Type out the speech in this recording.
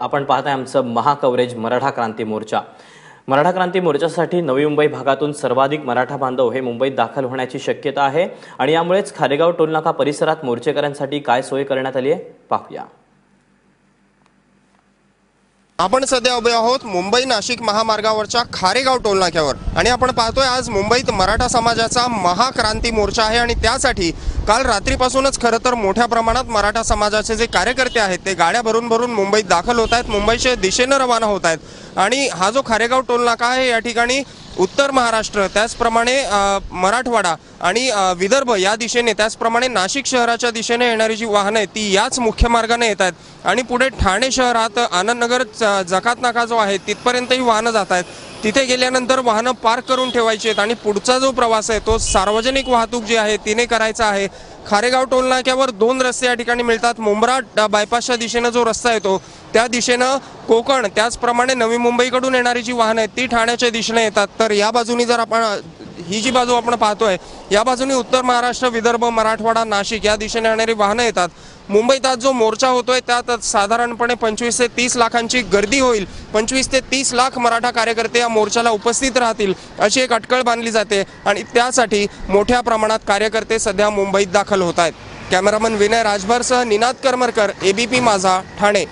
आपण पाहताय आमचं महाकवरेज मराठा क्रांती मोर्चा. मराठा क्रांती मोर्चासाठी नवी मुंबई भागातून सर्वाधिक मराठा बांधव हे मुंबईत दाखल होण्याची शक्यता आहे. आणि यामुळेच खारेगाव टोलनाका परिसरात मोर्चेकऱ्यांसाठी काय सोय करण्यात आली आहे? पाहूया. आपण सध्या उभे आहोत मुंबई नाशिक महामार्गावरच्या खारेगाव टोलनाक्यावर आणि आपण पाहतोय आज मुंबईत मराठा समाजाचा महाक्रांती मोर्चा आहे आणि त्यासाठी काल रात्रीपासूनच खरं तर मोठ्या प्रमाणात मराठा समाजाचे जे कार्यकर्ते आहेत ते गाड्या भरून भरून मुंबईत दाखल होत आहेत मुंबईच्या दिशेनं रवाना होत आहेत. आणि हा जो खारेगाव टोलनाका आहे या ठिकाणी उत्तर महाराष्ट्र त्याचप्रमाणे मराठवाडा आणि विदर्भ या दिशेने त्याचप्रमाणे नाशिक शहराच्या दिशेने येणारी जी वाहनं आहेत ती याच मुख्य मार्गाने येत आहेत. आणि पुढे ठाणे शहरात आनंदनगर ज- जकात नाका जो आहे तिथपर्यंतही वाहनं जात आहेत. तिथे गेल्यानंतर वाहनं पार्क करून ठेवायची आहेत आणि पुढचा जो प्रवास आहे तो सार्वजनिक वाहतूक जी आहे तिने करायचा आहे. खारेगाव टोल नाक्यावर दोन रस्ते या ठिकाणी मिळतात. मुंब्रा बायपासच्या दिशेनं जो रस्ता येतो त्या दिशेनं कोकण त्याचप्रमाणे नवी मुंबईकडून येणारी जी वाहनं आहेत ती ठाण्याच्या दिशेने येतात. तर या बाजूनी जर आपण ही जी बाजू आपण पाहतोय या बाजूने उत्तर महाराष्ट्र विदर्भ मराठवाडा नाशिक या दिशेने येणारी वाहनं येतात. मुंबईत आज जो मोर्चा होतोय त्यात साधारणपणे पंचवीस ते तीस लाखांची गर्दी होईल. पंचवीस ते तीस लाख मराठा कार्यकर्ते या मोर्चाला उपस्थित राहतील अशी एक अटकळ बांधली जाते. आणि त्यासाठी मोठ्या प्रमाणात कार्यकर्ते सध्या मुंबईत दाखल होत आहेत. कॅमेरामन विनय राजभरसह निनाद करमरकर एबीपी माझा ठाणे.